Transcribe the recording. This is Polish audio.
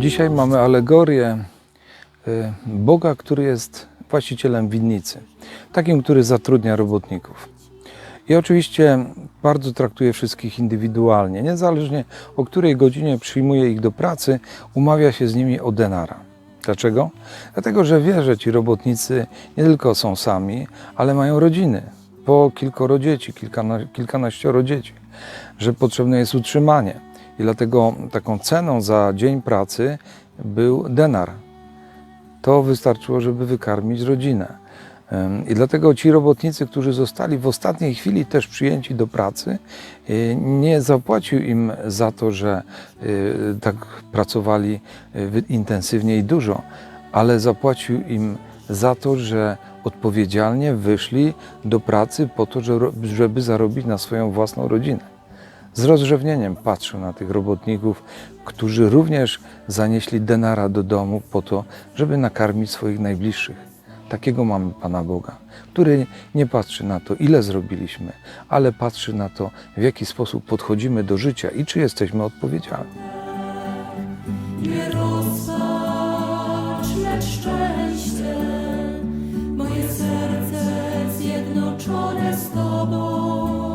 Dzisiaj mamy alegorię y, Boga, który jest właścicielem winnicy, takim, który zatrudnia robotników. I oczywiście bardzo traktuje wszystkich indywidualnie, niezależnie o której godzinie przyjmuje ich do pracy, umawia się z nimi o denara. Dlaczego? Dlatego, że wie, że ci robotnicy nie tylko są sami, ale mają rodziny, po kilkoro dzieci, kilkana, kilkanaścioro dzieci, że potrzebne jest utrzymanie. I dlatego taką ceną za dzień pracy był denar. To wystarczyło, żeby wykarmić rodzinę. I dlatego ci robotnicy, którzy zostali w ostatniej chwili też przyjęci do pracy, y, nie zapłacił im za to, że y, tak pracowali y, intensywnie i dużo, ale zapłacił im za to, że odpowiedzialnie wyszli do pracy po to, że- żeby zarobić na swoją własną rodzinę. Z rozrzewnieniem patrzył na tych robotników, którzy również zanieśli denara do domu po to, żeby nakarmić swoich najbliższych. Takiego mamy Pana Boga, który nie patrzy na to, ile zrobiliśmy, ale patrzy na to, w jaki sposób podchodzimy do życia i czy jesteśmy odpowiedzialni. Nie rozpacz, lecz szczęście, moje serce zjednoczone z Tobą.